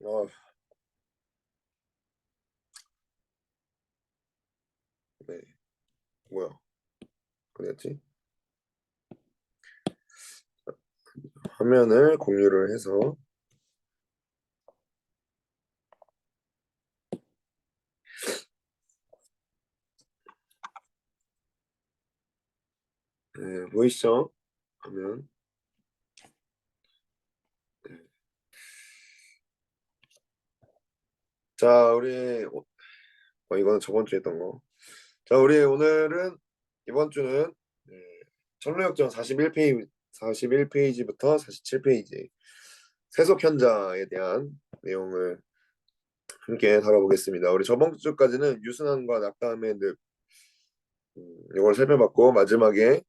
어. 네. 뭐야? 어디였지? 화면을 공유를 해서 네, 보이시죠? 화면 자, 우리 어, 어, 이거는 저번 주에 했던 거. 자, 우리 오늘은 이번 주는 네, 청로역정 41페이지 41페이지부터 47페이지 세속 현자에 대한 내용을 함께 다뤄보겠습니다. 우리 저번 주까지는 유순환과 낙담의 늪 음, 이걸 살펴봤고 마지막에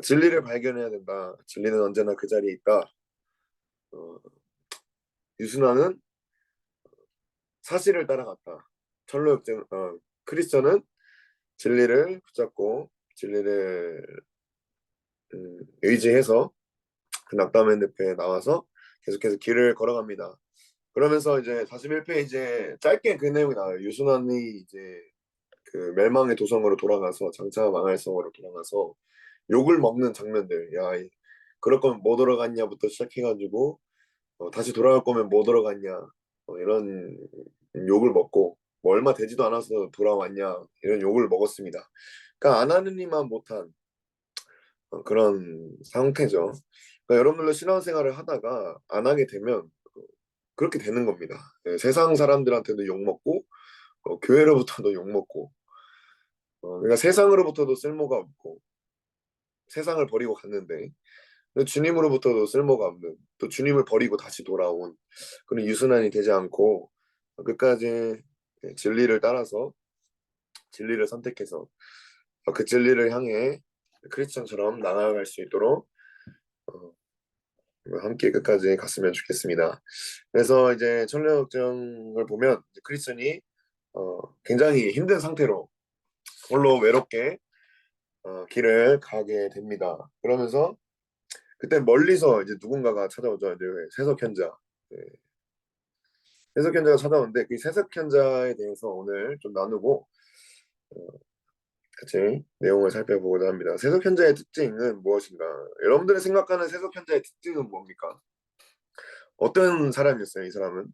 진리를 발견해야 된다. 진리는 언제나 그 자리에 있다. 어, 유순환은 사실을 따라갔다. 철로역정 어, 크리스천은 진리를 붙잡고 진리를 음, 의지해서 그 낙담의 늪에 나와서 계속해서 길을 걸어갑니다. 그러면서 이제 41페이지에 짧게 그 내용이 나와요. 유순환이 이제 그 멸망의 도성으로 돌아가서 장차 망할 성으로 돌아가서 욕을 먹는 장면들. 야, 이- 그럴 거면 뭐 돌아갔냐부터 시작해가지고 어, 다시 돌아갈 거면 뭐 돌아갔냐 어, 이런 욕을 먹고 뭐 얼마 되지도 않아서 돌아왔냐 이런 욕을 먹었습니다. 그러니까 안 하는 이만 못한 어, 그런 상태죠. 그러니까 여러분들도 신앙생활을 하다가 안 하게 되면 어, 그렇게 되는 겁니다. 예, 세상 사람들한테도 욕 먹고 어, 교회로부터도 욕 먹고 어, 그러니까 세상으로부터도 쓸모가 없고 세상을 버리고 갔는데 주님으로부터도 쓸모가 없는 또 주님을 버리고 다시 돌아온 그런 유순환이 되지 않고 끝까지 진리를 따라서 진리를 선택해서 그 진리를 향해 크리스천처럼 나아갈 수 있도록 어, 함께 끝까지 갔으면 좋겠습니다. 그래서 이제 천려역정을 보면 크리스천이 어, 굉장히 힘든 상태로 홀로 외롭게 어, 길을 가게 됩니다. 그러면서 그때 멀리서 이제 누군가가 찾아오죠. 이제 세석현자. 네. 세석현자가 찾아오는데 그 세석 현자에 대해서 오늘 좀 나누고 어, 같이 내용을 살펴보고자 합니다. 세석 현자의 특징은 무엇인가? 여러분들이 생각하는 세석 현자의 특징은 뭡니까? 어떤 사람이었어요, 이 사람은?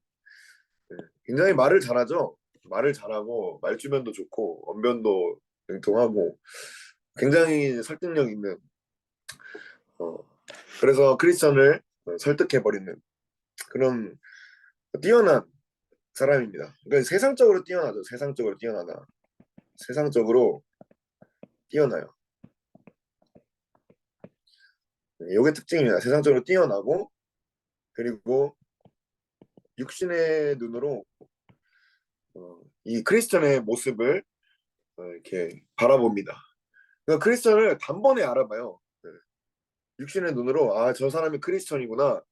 네, 굉장히 말을 잘하죠. 말을 잘하고 말주변도 좋고 언변도 능통하고 굉장히 설득력 있는 어, 그래서 크리스천을 설득해 버리는 그런 뛰어난 사람입니다. 그러니까 세상적으로 뛰어나죠. 세상적으로 뛰어나다. 세상적으로 뛰어나요. 이게 특징입니다. 세상적으로 뛰어나고 그리고 육신의 눈으로 어, 이 크리스천의 모습을 어, 이렇게 바라봅니다. 그러니까 크리스천을 단번에 알아봐요. 네. 육신의 눈으로 아 저 사람이 크리스천이구나.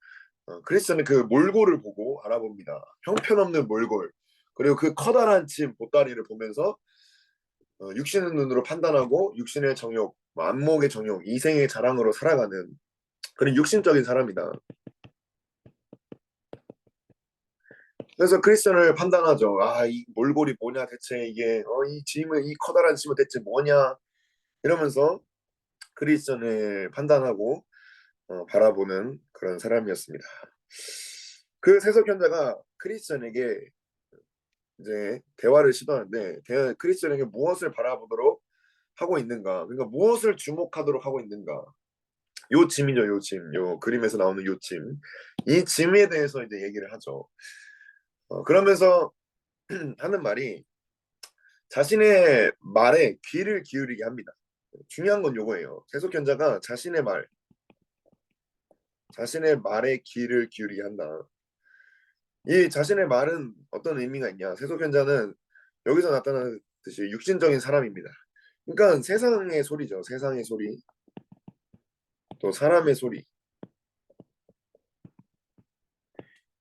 어, 크리스천의 그 몰골을 보고 알아봅니다. 형편없는 몰골 그리고 그 커다란 집 보따리를 보면서 어, 육신의 눈으로 판단하고 육신의 정욕, 뭐 안목의 정욕, 이생의 자랑으로 살아가는 그런 육신적인 사람이다. 그래서 크리스천을 판단하죠. 아, 이 몰골이 뭐냐 대체 이게 어, 이 짐은 이 커다란 짐은 대체 뭐냐 이러면서 크리스천을 판단하고 어, 바라보는 그런 사람이었습니다. 그 세석 현자가 크리스천에게 이제 대화를 시도하는데 대, 크리스천에게 무엇을 바라보도록 하고 있는가? 그러니까 무엇을 주목하도록 하고 있는가? 요 짐이죠, 요 짐, 요 그림에서 나오는 요 짐. 이 짐에 대해서 이제 얘기를 하죠. 어, 그러면서 하는 말이 자신의 말에 귀를 기울이게 합니다. 중요한 건 요거예요. 세속현자가 자신의 말, 자신의 말에 귀를 기울이게 한다. 이 자신의 말은 어떤 의미가 있냐? 세속현자는 여기서 나타나는 듯이 육신적인 사람입니다. 그러니까 세상의 소리죠. 세상의 소리. 또 사람의 소리.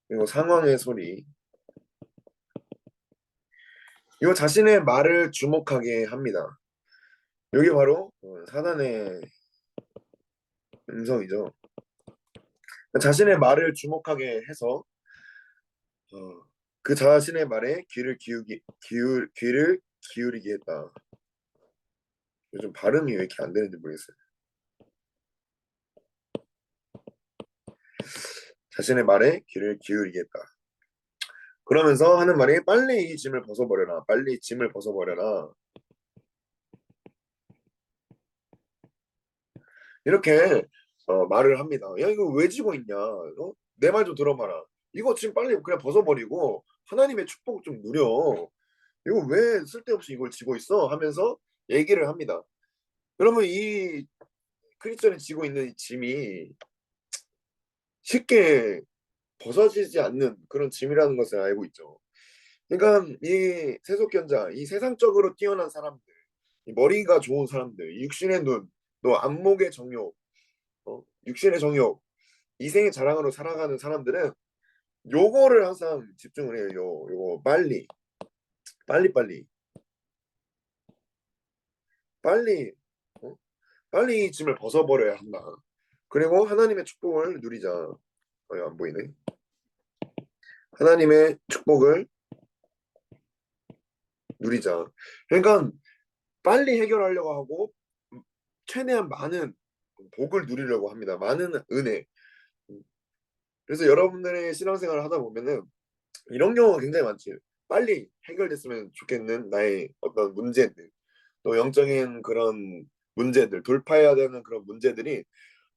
그리고 상황의 소리. 이 자신의 말을 주목하게 합니다. 여기 바로 어, 사단의 음성이죠. 자신의 말을 주목하게 해서 어, 그 자신의 말에 귀를 기울기 기울 귀를 기울이게 했다. 요즘 발음이 왜 이렇게 안 되는지 모르겠어요. 자신의 말에 귀를 기울이게 했다. 그러면서 하는 말이 빨리 이 짐을 벗어버려라. 빨리 짐을 벗어버려라. 이렇게 어, 말을 합니다. 야 이거 왜 지고 있냐? 어? 내말 좀 들어봐라. 이거 지금 빨리 그냥 벗어버리고 하나님의 축복 좀 누려. 이거 왜 쓸데없이 이걸 지고 있어? 하면서 얘기를 합니다. 그러면 이 크리스천이 지고 있는 이 짐이 쉽게 벗어지지 않는 그런 짐이라는 것을 알고 있죠. 그러니까 이 세속견자, 이 세상적으로 뛰어난 사람들, 이 머리가 좋은 사람들, 이 육신의 눈, 또 안목의 정욕, 어? 육신의 정욕, 이생의 자랑으로 살아가는 사람들은 요거를 항상 집중을 해요. 요, 요거 빨리, 빨리, 빨리, 빨리, 어? 빨리 이 짐을 벗어버려야 한다. 그리고 하나님의 축복을 누리자. 어, 안 보이네. 하나님의 축복을 누리자. 그러니까 빨리 해결하려고 하고 최대한 많은 복을 누리려고 합니다. 많은 은혜. 그래서 여러분들의 신앙생활을 하다 보면은 이런 경우가 굉장히 많지. 빨리 해결됐으면 좋겠는 나의 어떤 문제들, 또 영적인 그런 문제들, 돌파해야 되는 그런 문제들이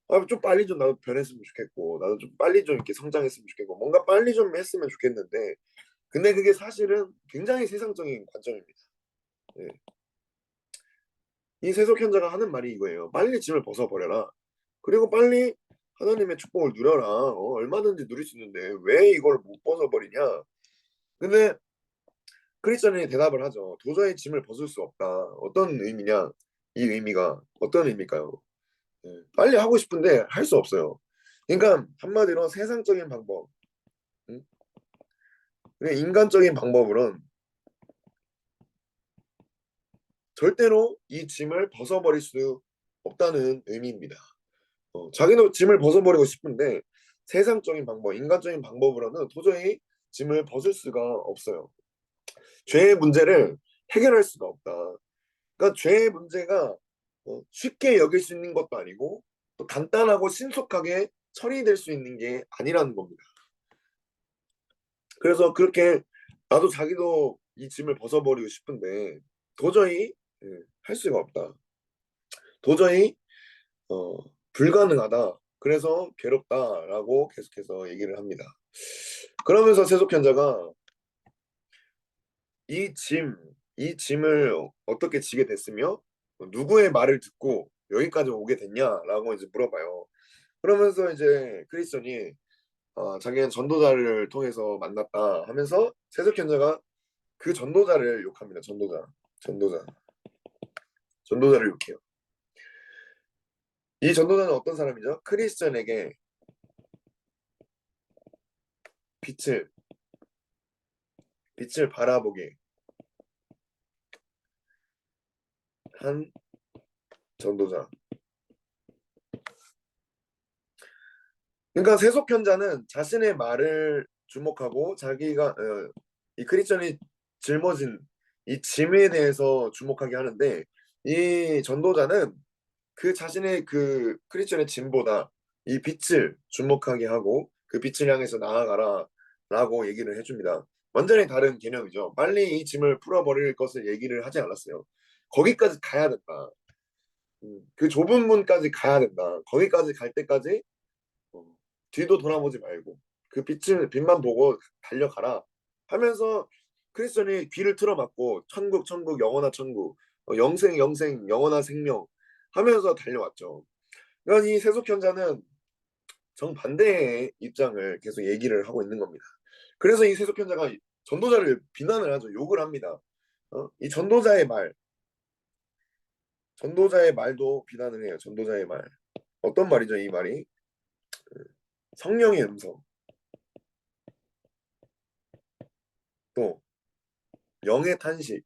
아, 좀 빨리 좀 나도 변했으면 좋겠고, 나도 좀 빨리 좀 이렇게 성장했으면 좋겠고, 뭔가 빨리 좀 했으면 좋겠는데, 근데 그게 사실은 굉장히 세상적인 관점입니다. 예. 이 세속 현자가 하는 말이 이거예요. 빨리 짐을 벗어버려라. 그리고 빨리 하나님의 축복을 누려라. 어, 얼마든지 누릴 수 있는데 왜 이걸 못 벗어버리냐? 근데 크리스천이 대답을 하죠. 도저히 짐을 벗을 수 없다. 어떤 의미냐? 이 의미가 어떤 의미일까요? 예, 빨리 하고 싶은데 할 수 없어요. 그러니까 한마디로 세상적인 방법, 인간적인 방법으로는 절대로 이 짐을 벗어버릴 수 없다는 의미입니다. 어, 자기도 짐을 벗어버리고 싶은데 세상적인 방법, 인간적인 방법으로는 도저히 짐을 벗을 수가 없어요. 죄의 문제를 해결할 수가 없다. 그러니까 죄의 문제가 어, 쉽게 여길 수 있는 것도 아니고 또 간단하고 신속하게 처리될 수 있는 게 아니라는 겁니다. 그래서 그렇게 나도 자기도 이 짐을 벗어버리고 싶은데 도저히 예, 할 수가 없다. 도저히 어, 불가능하다. 그래서 괴롭다라고 계속해서 얘기를 합니다. 그러면서 세속현자가 이 짐, 이 짐을 어떻게 지게 됐으며 누구의 말을 듣고 여기까지 오게 됐냐라고 이제 물어봐요. 그러면서 이제 크리스천이 어, 자기는 전도자를 통해서 만났다 하면서 세속현자가 그 전도자를 욕합니다. 전도자, 전도자, 전도자를 욕해요. 이 전도자는 어떤 사람이죠? 크리스천에게 빛을 빛을 바라보게 한 전도자. 그러니까 세속현자는 자신의 말을 주목하고 자기가 어, 이 크리스천이 짊어진 이 짐에 대해서 주목하게 하는데 이 전도자는 그 자신의 그 크리스천의 짐보다 이 빛을 주목하게 하고 그 빛을 향해서 나아가라 라고 얘기를 해줍니다. 완전히 다른 개념이죠. 빨리 이 짐을 풀어버릴 것을 얘기를 하지 않았어요. 거기까지 가야 된다. 음, 그 좁은 문까지 가야 된다. 거기까지 갈 때까지 어, 뒤도 돌아보지 말고 그 빛을 빛만 보고 달려가라 하면서 크리스천이 귀를 틀어막고 천국 천국 영원한 천국 어, 영생 영생 영원한 생명 하면서 달려왔죠. 그러니까 이 세속현자는 정반대의 입장을 계속 얘기를 하고 있는 겁니다. 그래서 이 세속현자가 전도자를 비난을 하죠. 욕을 합니다. 어? 이 전도자의 말, 전도자의 말도 비난을 해요. 전도자의 말. 어떤 말이죠, 이 말이? 그 성령의 음성. 또 영의 탄식.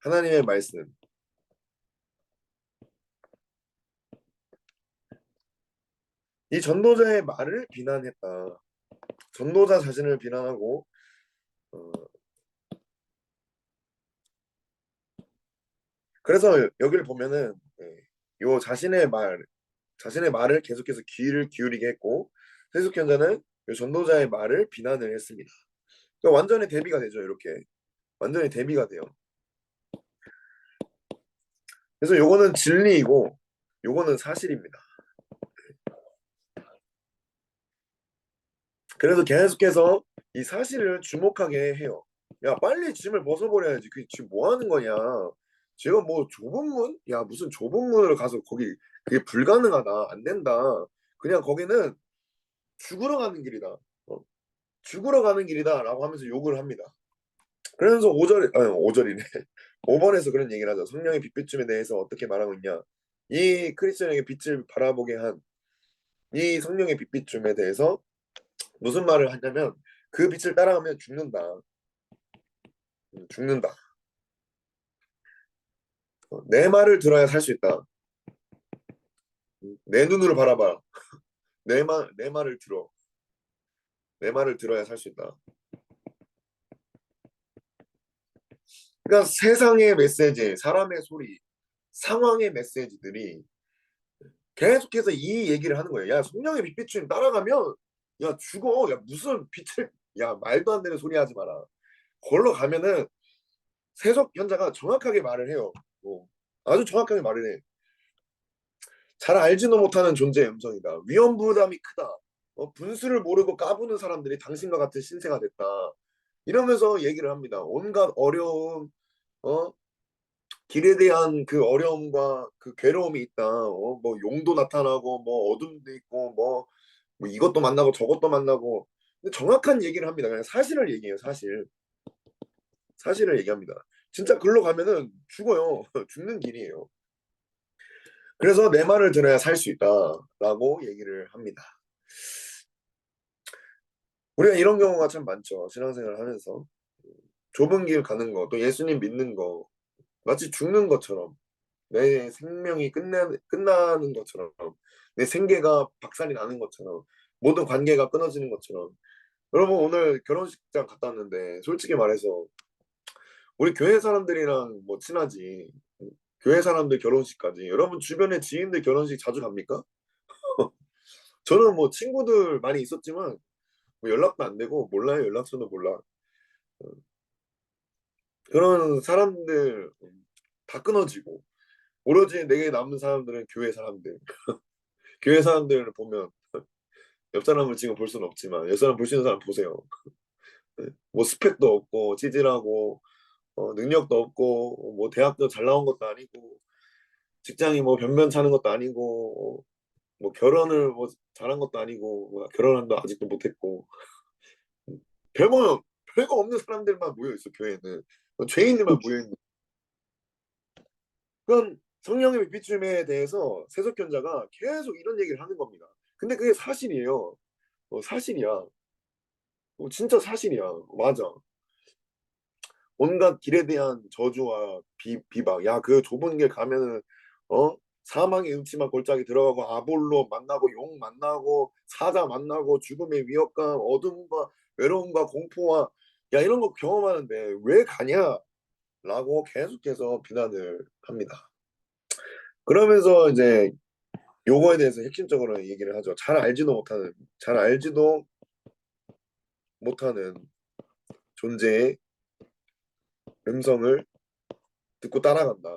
하나님의 말씀. 이 전도자의 말을 비난했다. 전도자 자신을 비난하고 어, 그래서 여기를 보면은 예, 요 자신의 말 자신의 말을 계속해서 귀를 기울이게 했고 해석현자는 요 전도자의 말을 비난을 했습니다. 그러니까 완전히 대비가 되죠 이렇게 완전히 대비가 돼요. 그래서 요거는 진리이고 요거는 사실입니다. 그래서 계속해서 이 사실을 주목하게 해요. 야 빨리 짐을 벗어버려야지. 그게 지금 뭐 하는 거냐. 제가 뭐 좁은 문? 야 무슨 좁은 문을 가서 거기 그게 불가능하다. 안 된다. 그냥 거기는 죽으러 가는 길이다. 어? 죽으러 가는 길이다. 라고 하면서 욕을 합니다. 그러면서 5절, 아니 5절이네. 5번에서 그런 얘기를 하죠. 성령의 빛비춤에 대해서 어떻게 말하고 있냐. 이 크리스천에게 빛을 바라보게 한 이 성령의 빛비춤에 대해서 무슨 말을 하냐면 그 빛을 따라가면 죽는다. 음, 죽는다. 어, 내 말을 들어야 살 수 있다. 음, 내 눈으로 바라봐. 내 말, 내 말을 들어. 내 말을 들어야 살 수 있다. 그러니까 세상의 메시지, 사람의 소리, 상황의 메시지들이 계속해서 이 얘기를 하는 거예요. 야, 성령의 빛비춤 따라가면 야 죽어. 야 무슨 빛을 야 말도 안 되는 소리 하지 마라. 걸러 가면은 세속 현자가 정확하게 말을 해요. 뭐, 아주 정확하게 말을 해. 잘 알지도 못하는 존재의 음성이다. 위험 부담이 크다. 어, 분수를 모르고 까부는 사람들이 당신과 같은 신세가 됐다. 이러면서 얘기를 합니다. 온갖 어려움, 어, 길에 대한 그 어려움과 그 괴로움이 있다. 어, 뭐 용도 나타나고 뭐 어둠도 있고 뭐, 뭐 이것도 만나고 저것도 만나고 정확한 얘기를 합니다. 그냥 사실을 얘기해요. 사실. 사실을 얘기합니다. 진짜 글로 가면은 죽어요. 죽는 길이에요. 그래서 내 말을 들어야 살 수 있다라고 얘기를 합니다. 우리가 이런 경우가 참 많죠. 신앙생활 하면서 좁은 길 가는 거, 또 예수님 믿는 거 마치 죽는 것처럼 내 생명이 끝나, 끝나는 것처럼 내 생계가 박살이 나는 것처럼 모든 관계가 끊어지는 것처럼 여러분 오늘 결혼식장 갔다 왔는데 솔직히 말해서 우리 교회 사람들이랑 뭐 친하지 교회 사람들 결혼식까지 여러분 주변에 지인들 결혼식 자주 갑니까? 저는 뭐 친구들 많이 있었지만 뭐 연락도 안 되고 몰라요 연락처도 몰라 어. 그런 사람들 다 끊어지고 오로지 내게 남은 사람들은 교회 사람들 교회 사람들을 보면 옆 사람을 지금 볼 수는 없지만 옆 사람 볼 수 있는 사람 보세요 네. 뭐 스펙도 없고 찌질하고 어, 능력도 없고 뭐 대학도 잘 나온 것도 아니고 직장이 뭐 변변찮은 것도 아니고 뭐 결혼을 뭐 잘한 것도 아니고 뭐 결혼한도 아직도 못했고 별거 별거 없는 사람들만 모여 있어 교회는 뭐 죄인들만 모여 있는 그건 성령의 비춤에 대해서 세속견자가 계속 이런 얘기를 하는 겁니다. 근데 그게 사실이에요. 어, 사실이야. 어, 진짜 사실이야. 맞아. 온갖 길에 대한 저주와 비, 비방. 야, 그 좁은 길 가면은 어 사망의 음침한 골짜기 들어가고 아볼로 만나고 용 만나고 사자 만나고 죽음의 위협감, 어둠과 외로움과 공포와 야 이런 거 경험하는데 왜 가냐? 라고 계속해서 비난을 합니다. 그러면서 이제 요거에 대해서 핵심적으로 얘기를 하죠. 잘 알지도 못하는, 잘 알지도 못하는 존재의 음성을 듣고 따라간다.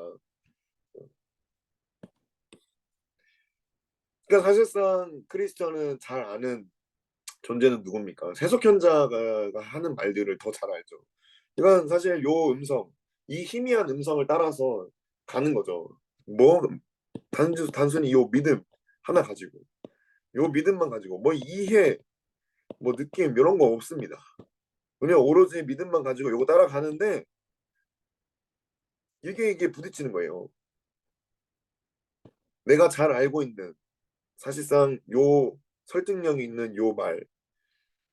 그러니까 사실상 크리스천은 잘 아는 존재는 누굽니까? 세속현자가 하는 말들을 더 잘 알죠. 이건 사실 요 음성, 이 희미한 음성을 따라서 가는 거죠. 뭐 단순 단순히 요 믿음 하나 가지고 요 믿음만 가지고 뭐 이해 뭐 느낌 이런 거 없습니다. 그냥 오로지 믿음만 가지고 요거 따라가는데 이게 이게 부딪히는 거예요. 내가 잘 알고 있는 사실상 요 설득력이 있는 요 말,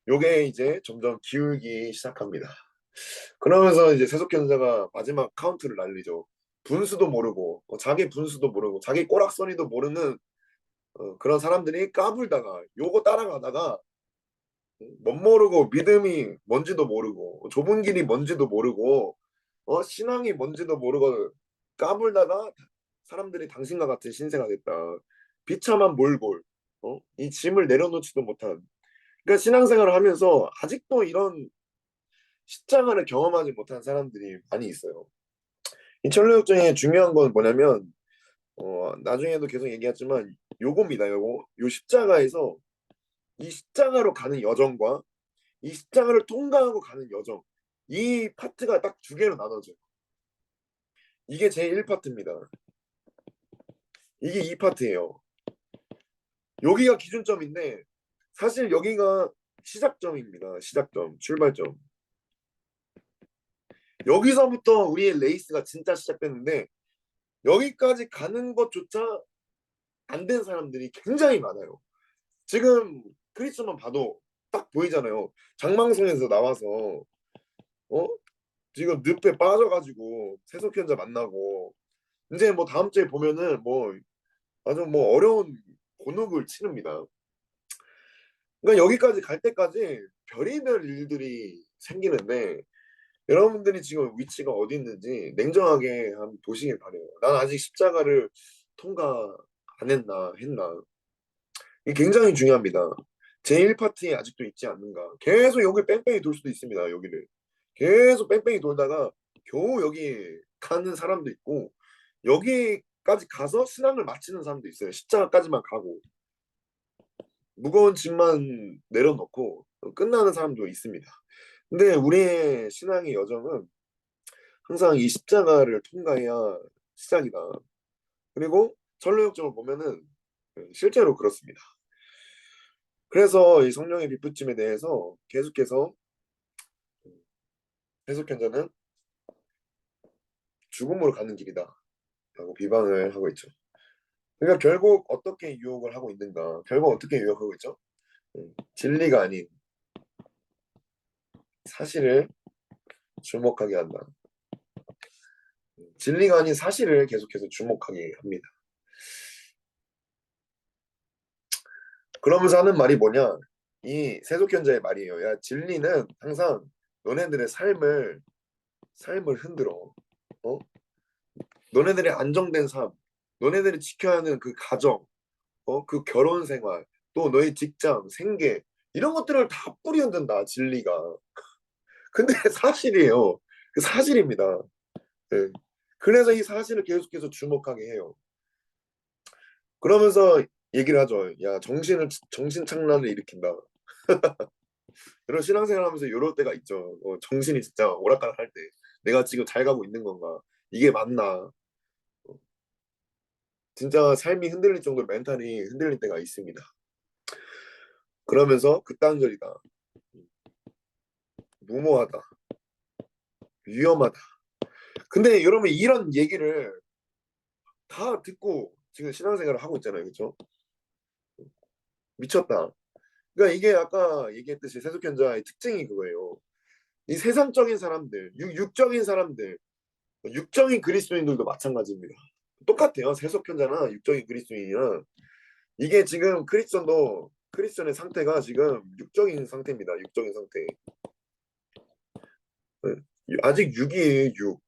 요게 이제 점점 기울기 시작합니다. 그러면서 이제 세속견자가 마지막 카운트를 날리죠. 분수도 모르고 어, 자기 분수도 모르고 자기 꼬락서니도 모르는 어, 그런 사람들이 까불다가 요거 따라가다가 못 모르고 믿음이 뭔지도 모르고 좁은 길이 뭔지도 모르고 어 신앙이 뭔지도 모르고 까불다가 사람들이 당신과 같은 신세가 됐다. 비참한 몰골. 어? 이 짐을 내려놓지도 못한. 그러니까 신앙생활을 하면서 아직도 이런 십자가를 경험하지 못한 사람들이 많이 있어요. 이 천로역정의 중요한 건 뭐냐면 어, 나중에도 계속 얘기했지만 요겁니다. 요거 요 십자가에서 이 십자가로 가는 여정과 이 십자가를 통과하고 가는 여정 이 파트가 딱 두 개로 나눠져요. 이게 제 1파트입니다. 이게 2파트예요. 여기가 기준점인데 사실 여기가 시작점입니다. 시작점, 출발점. 여기서부터 우리의 레이스가 진짜 시작되는데 여기까지 가는 것조차 안 된 사람들이 굉장히 많아요. 지금 크리스만 봐도 딱 보이잖아요. 장망성에서 나와서 어 지금 늪에 빠져가지고 세속현자 만나고 이제 뭐 다음 주에 보면은 뭐 아주 뭐 어려운 곤혹을 치릅니다. 그러니까 여기까지 갈 때까지 별의별 일들이 생기는데 여러분들이 지금 위치가 어디 있는지 냉정하게 한번 보시길 바래요. 난 아직 십자가를 통과 안 했나 했나 이게 굉장히 중요합니다. 제1파트에 아직도 있지 않는가 계속 여기 뺑뺑이 돌 수도 있습니다. 여기를 계속 뺑뺑이 돌다가 겨우 여기 가는 사람도 있고 여기 까지 가서 신앙을 마치는 사람도 있어요. 십자가까지만 가고 무거운 짐만 내려놓고 끝나는 사람도 있습니다. 근데 우리의 신앙의 여정은 항상 이 십자가를 통과해야 시작이다. 그리고 전로역정을 보면은 실제로 그렇습니다. 그래서 이 성령의 빛붙임에 대해서 계속해서 해석현자는 죽음으로 가는 길이다. 라고 비방을 하고 있죠. 그러니까 결국 어떻게 유혹을 하고 있는가? 결국 어떻게 유혹하고 있죠? 음, 진리가 아닌 사실을 주목하게 한다. 음, 진리가 아닌 사실을 계속해서 주목하게 합니다. 그러면서 하는 말이 뭐냐? 이 세속현자의 말이에요. 야, 진리는 항상 너네들의 삶을 삶을 흔들어. 어? 너네들의 안정된 삶, 너네들이 지켜야 하는 그 가정, 어? 그 결혼 생활, 또 너의 직장, 생계 이런 것들을 다 뿌리 흔든다 진리가. 근데 사실이에요. 그 사실입니다. 네. 그래서 이 사실을 계속해서 주목하게 해요. 그러면서 얘기를 하죠. 야 정신을 정신 착란을 일으킨다. 이런 신앙생활 하면서 이럴 때가 있죠. 어, 정신이 진짜 오락가락 할 때. 내가 지금 잘 가고 있는 건가? 이게 맞나? 어, 진짜 삶이 흔들릴 정도로 멘탈이 흔들릴 때가 있습니다. 그러면서 극단적이다. 무모하다. 위험하다. 근데 여러분 이런 얘기를 다 듣고 지금 신앙생활을 하고 있잖아요. 그렇죠? 미쳤다. 그러니까 이게 아까 얘기했듯이 세속현자의 특징이 그거예요. 이 세상적인 사람들, 육, 육적인 사람들, 육적인 그리스도인들도 마찬가지입니다. 똑같아요. 세속현자나 육적인 그리스도인이나 이게 지금 크리스천도 크리스천의 상태가 지금 육적인 상태입니다. 육적인 상태. 네, 아직 6이에요, 6.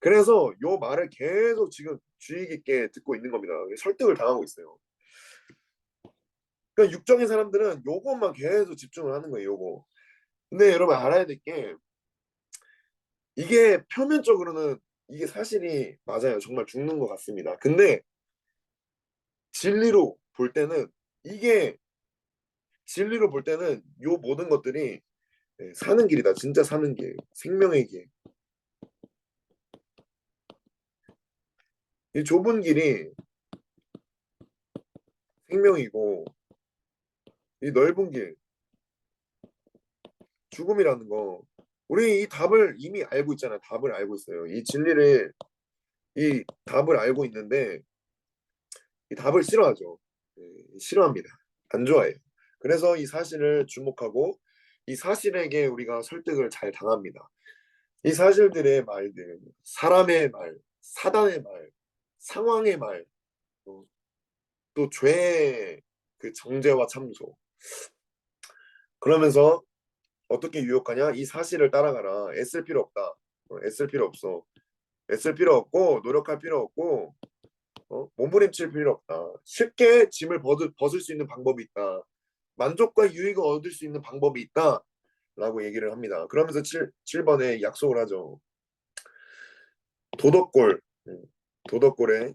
그래서 요 말을 계속 지금 주의 깊게 듣고 있는 겁니다. 설득을 당하고 있어요. 그러니까 육적인 사람들은 요것만 계속 집중을 하는 거예요. 요거. 근데 여러분 알아야 될 게 이게 표면적으로는 이게 사실이 맞아요. 정말 죽는 것 같습니다. 근데 진리로 볼 때는 이게 진리로 볼 때는 요 모든 것들이 네, 사는 길이다. 진짜 사는 길. 생명의 길. 이 좁은 길이 생명이고 이 넓은 길 죽음이라는 거 우리 이 답을 이미 알고 있잖아요. 답을 알고 있어요. 이 진리를 이 답을 알고 있는데 이 답을 싫어하죠. 네, 싫어합니다. 안 좋아해요. 그래서 이 사실을 주목하고 이 사실에게 우리가 설득을 잘 당합니다. 이 사실들의 말들, 사람의 말, 사단의 말, 상황의 말, 또 또 죄의 그 정죄와 참소. 그러면서 어떻게 유혹하냐? 이 사실을 따라가라. 애쓸 필요 없다. 어, 애쓸 필요 없어. 애쓸 필요 없고 노력할 필요 없고 어? 몸부림칠 필요 없다. 쉽게 짐을 벗을, 벗을 수 있는 방법이 있다. 만족과 유익을 얻을 수 있는 방법이 있다. 라고 얘기를 합니다. 그러면서 7, 7번에 약속을 하죠. 도덕골, 음, 도덕골에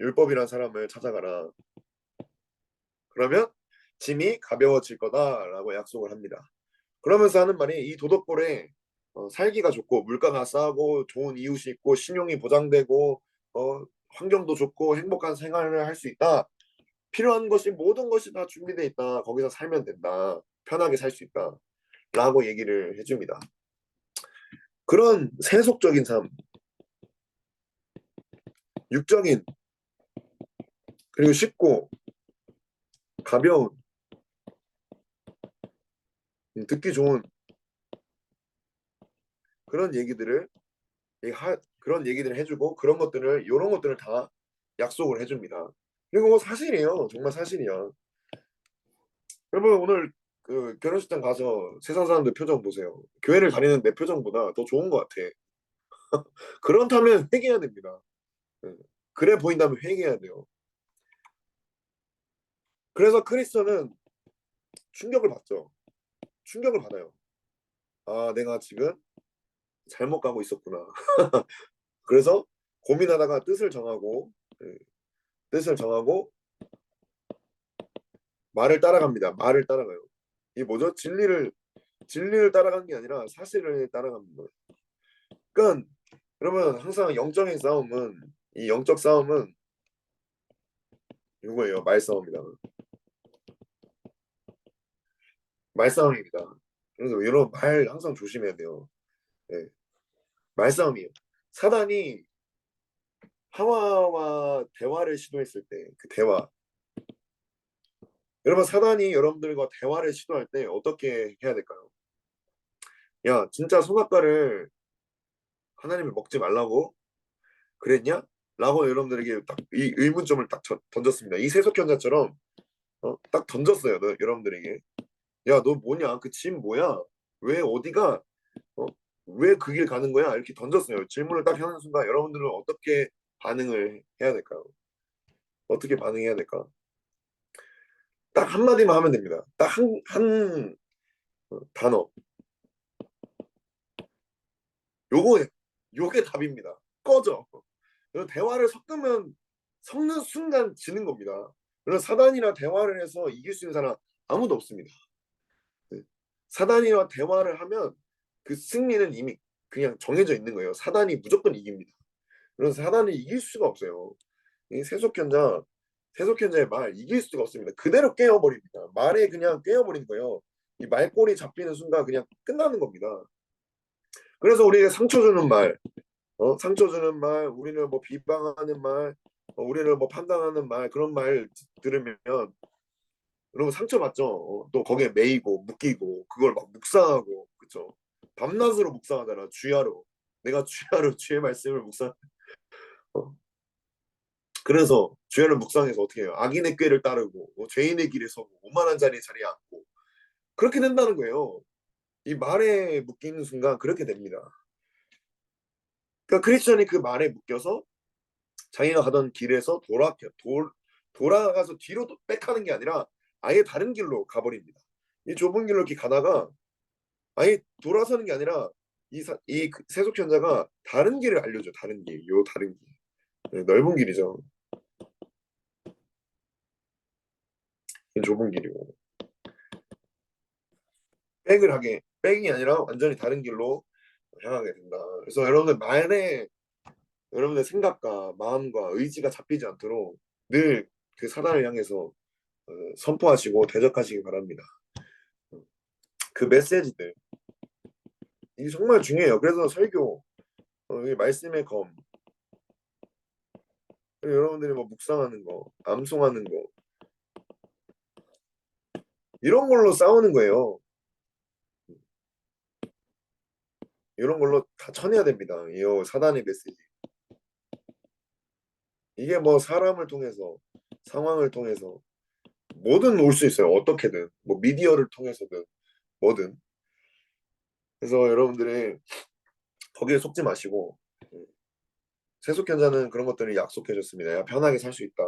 율법이란 사람을 찾아가라. 그러면 짐이 가벼워질 거다라고 약속을 합니다. 그러면서 하는 말이 이 도덕골에 어, 살기가 좋고 물가가 싸고 좋은 이웃이 있고 신용이 보장되고 어, 환경도 좋고 행복한 생활을 할 수 있다. 필요한 것이 모든 것이 다 준비돼 있다. 거기서 살면 된다. 편하게 살 수 있다. 라고 얘기를 해줍니다. 그런 세속적인 삶, 육적인 그리고 쉽고 가벼운 음, 듣기 좋은 그런 얘기들을 그런 얘기들을 해주고 그런 것들을 이런 것들을 다 약속을 해줍니다. 그리고 사실이에요. 정말 사실이야. 여러분 오늘 그 결혼식장 가서 세상 사람들 표정 보세요. 교회를 다니는 내 표정보다 더 좋은 것 같아. 그렇다면 회개해야 됩니다. 예. 그래 보인다면 회개해야 돼요. 그래서 크리스천은 충격을 받죠. 충격을 받아요. 아, 내가 지금 잘못 가고 있었구나. 그래서 고민하다가 뜻을 정하고 예, 뜻을 정하고 말을 따라갑니다. 말을 따라가요. 이게 뭐죠? 진리를 진리를 따라가는 게 아니라 사실을 따라가는 거예요. 그러니까 여러분 항상 영적인 싸움은 이 영적 싸움은 이거예요. 말싸움이다. 말싸움입니다. 그래서 이런 말 항상 조심해야 돼요. 예. 말싸움이에요. 사단이 하와와 대화를 시도했을 때 그 대화 여러분 사단이 여러분들과 대화를 시도할 때 어떻게 해야 될까요? 야 진짜 선악과를 하나님을 먹지 말라고 그랬냐? 라고 여러분들에게 딱 이 의문점을 딱 전- 던졌습니다. 이 세속현자처럼 어, 딱 던졌어요. 너, 여러분들에게. 야 너 뭐냐? 그짐 뭐야? 왜 어디가? 어? 왜 그 길 가는 거야? 이렇게 던졌어요. 질문을 딱 하는 순간 여러분들은 어떻게 반응을 해야 될까요? 어떻게 반응해야 될까? 딱 한마디만 하면 됩니다. 딱 한, 한 어, 단어. 요거, 요게 답입니다. 꺼져. 대화를 섞으면, 섞는 순간 지는 겁니다. 그래서 사단이랑 대화를 해서 이길 수 있는 사람 아무도 없습니다. 네. 사단이와 대화를 하면 그 승리는 이미 그냥 정해져 있는 거예요. 사단이 무조건 이깁니다. 그래서 사단을 이길 수가 없어요. 이 세속현자, 세속현자의 말 이길 수가 없습니다. 그대로 깨어버립니다. 말에 그냥 깨어버린 거예요. 이 말꼬리 잡히는 순간 그냥 끝나는 겁니다. 그래서 우리에게 상처 주는 말, 어, 상처 주는 말, 우리는 뭐 비방하는 말, 어, 우리를 뭐 판단하는 말 그런 말 들으면 여러분 상처 받죠. 어, 또 거기에 매이고 묶이고 그걸 막 묵상하고 그쵸. 밤낮으로 묵상하잖아. 주야로 내가 주야로 주의 말씀을 묵상. 어. 그래서 주야를 묵상해서 어떻게 해요? 악인의 꾀를 따르고 어, 죄인의 길에 서고 오만한 자리에 자리에 앉고 그렇게 된다는 거예요. 이 말에 묶이는 순간 그렇게 됩니다. 그러니까 크리스천이 그 말에 묶여서 자기가 가던 길에서 돌아 돌 돌아가서 뒤로 또 백하는 게 아니라 아예 다른 길로 가버립니다. 이 좁은 길로 이렇게 가다가 아예 돌아서는 게 아니라 이, 사, 이그 세속현자가 다른 길을 알려줘. 다른 길, 요 다른 길, 네, 넓은 길이죠. 이 좁은 길이고 백을 하게 백이 아니라 완전히 다른 길로 향하게 된다. 그래서 여러분들 말에 여러분의 생각과 마음과 의지가 잡히지 않도록 늘 그 사단을 향해서 어, 선포하시고 대적하시기 바랍니다. 그 메시지들 이게 정말 중요해요. 그래서 설교, 어, 이 말씀의 검, 여러분들이 뭐 묵상하는 거, 암송하는 거 이런 걸로 싸우는 거예요. 이런 걸로 다 쳐내야 됩니다. 이 사단의 메시지. 이게 뭐 사람을 통해서 상황을 통해서 뭐든 올 수 있어요. 어떻게든 뭐 미디어를 통해서든 뭐든. 그래서 여러분들이 거기에 속지 마시고 음, 세속견자는 그런 것들을 약속해 줬습니다. 야, 편하게 살 수 있다.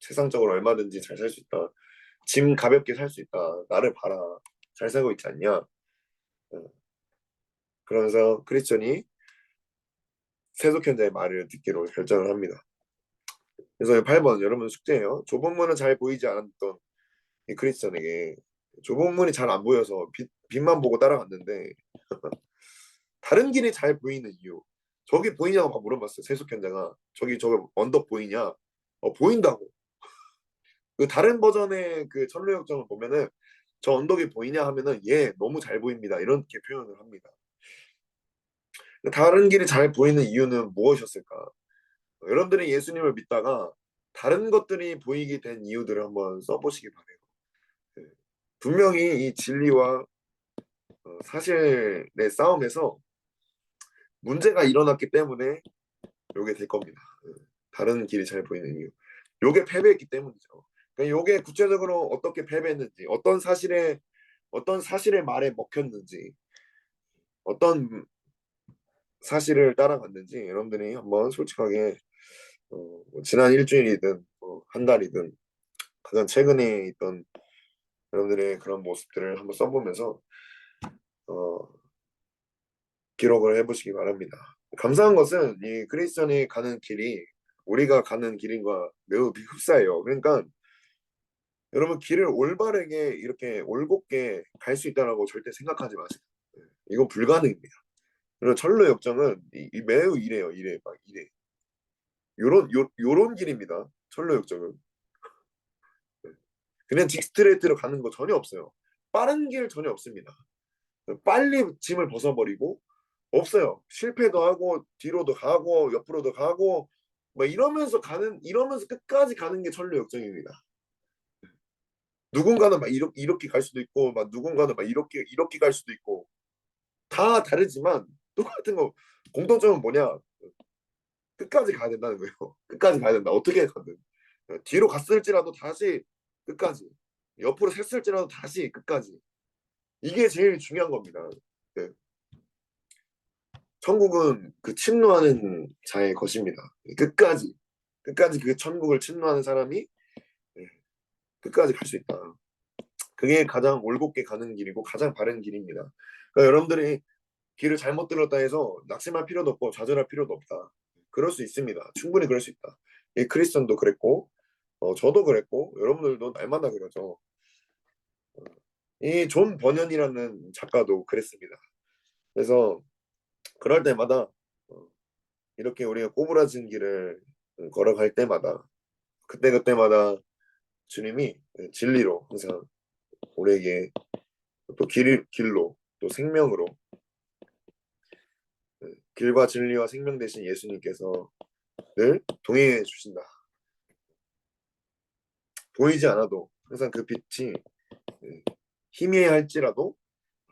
세상적으로 얼마든지 잘 살 수 있다. 짐 가볍게 살 수 있다. 나를 봐라. 잘 살고 있지 않냐? 음. 그러면서 크리스천이 세속현자의 말을 듣기로 결정을 합니다. 그래서 8번 여러분 숙제예요. 좁은 문은 잘 보이지 않았던 이 크리스천에게 좁은 문이 잘 안 보여서 빛, 빛만 보고 따라갔는데 다른 길이 잘 보이는 이유 저기 보이냐고 막 물어봤어요. 세속현자가 저기 저거 언덕 보이냐? 어 보인다고. 그 다른 버전의 그 천루역정을 보면은 저 언덕이 보이냐 하면은 예 너무 잘 보입니다 이렇게 표현을 합니다. 다른 길이 잘 보이는 이유는 무엇이었을까? 여러분들이 예수님을 믿다가 다른 것들이 보이게 된 이유들을 한번 써보시기 바래요. 네. 분명히 이 진리와 어, 사실의 싸움에서 문제가 일어났기 때문에 요게 될 겁니다. 네. 다른 길이 잘 보이는 이유. 요게 패배했기 때문이죠. 그러니까 요게 구체적으로 어떻게 패배했는지, 어떤 사실에 어떤 사실의 말에 먹혔는지, 어떤 사실을 따라갔는지 여러분들이 한번 솔직하게 어, 뭐 지난 일주일이든 뭐 한 달이든 가장 최근에 있던 여러분들의 그런 모습들을 한번 써보면서 어, 기록을 해보시기 바랍니다. 감사한 것은 이 크리스천이 가는 길이 우리가 가는 길인과 매우 흡사해요. 그러니까 여러분 길을 올바르게 이렇게 올곧게 갈 수 있다라고 절대 생각하지 마세요. 네, 이건 불가능입니다. 그리고 철로 역정은 이, 이 매우 이래요. 이래 막 이래. 요런 요, 요런 길입니다. 철로 역정은. 네. 그냥 직스트레이트로 가는 거 전혀 없어요. 빠른 길 전혀 없습니다. 빨리 짐을 벗어버리고 없어요. 실패도 하고 뒤로도 가고 옆으로도 가고 막 이러면서 가는 이러면서 끝까지 가는 게 철로 역정입니다. 누군가는 막 이렇게 이렇게 갈 수도 있고 막 누군가는 막 이렇게 이렇게 갈 수도 있고 다 다르지만 똑같은 거 공통점은 뭐냐? 끝까지 가야 된다는 거예요. 끝까지 가야 된다. 어떻게 가든 뒤로 갔을지라도 다시 끝까지 옆으로 샜을지라도 다시 끝까지 이게 제일 중요한 겁니다. 네. 천국은 그 침노하는 자의 것입니다. 끝까지 끝까지 그 천국을 침노하는 사람이 네. 끝까지 갈 수 있다. 그게 가장 올곧게 가는 길이고 가장 바른 길입니다. 그러니까 여러분들이 길을 잘못 들었다 해서 낙심할 필요도 없고 좌절할 필요도 없다. 그럴 수 있습니다. 충분히 그럴 수 있다. 이 크리스천도 그랬고, 어, 저도 그랬고, 여러분들도 날마다 그러죠. 어, 이존 버년이라는 작가도 그랬습니다. 그래서 그럴 때마다 어, 이렇게 우리가 꼬부라진 길을 걸어갈 때마다 그때 그때마다 주님이 진리로 항상 우리에게 또 길, 길로 또 생명으로 길과 진리와 생명 되신 예수님께서 늘 동행해 주신다. 보이지 않아도 항상 그 빛이 희미해 할지라도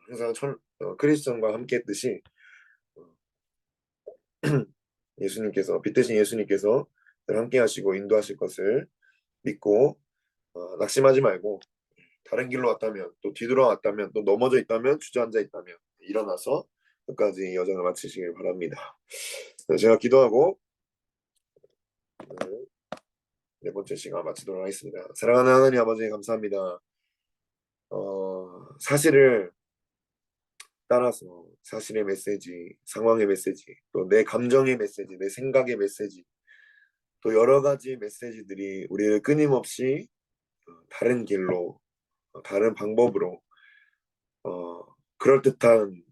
항상 천, 어, 크리스천과 함께 했듯이 어, 예수님께서 빛 대신 예수님께서 늘 함께 하시고 인도하실 것을 믿고 어, 낙심하지 말고 다른 길로 왔다면 또 뒤돌아왔다면 또 넘어져 있다면 주저앉아 있다면 일어나서 끝까지 여정을 마치시길 바랍니다. 네, 제가 기도하고 네 번째 시간 마치도록 하겠습니다. 사랑하는 하나님 아버지 감사합니다. 어, 사실을 따라서 사실의 메시지, 상황의 메시지, 또 내 감정의 메시지, 내 생각의 메시지, 또 여러 가지 메시지들이 우리를 끊임없이 어, 다른 길로, 어, 다른 방법으로 어, 그럴듯한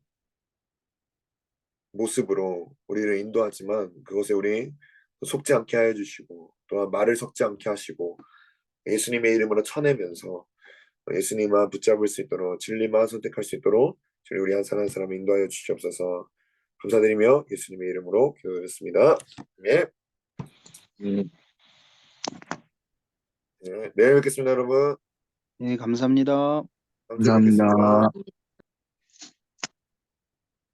모습으로 우리를 인도하지만 그것에 우리 속지 않게 하여 주시고 또한 말을 섞지 않게 하시고 예수님의 이름으로 쳐내면서 예수님만 붙잡을 수 있도록 진리만 선택할 수 있도록 저희 우리 한 사람 한 사람 인도하여 주시옵소서 감사드리며 예수님의 이름으로 기도드렸습니다. 네. 네, 네, 내일 뵙겠습니다, 여러분. 네, 감사합니다. 주에 뵙겠습니다. 감사합니다.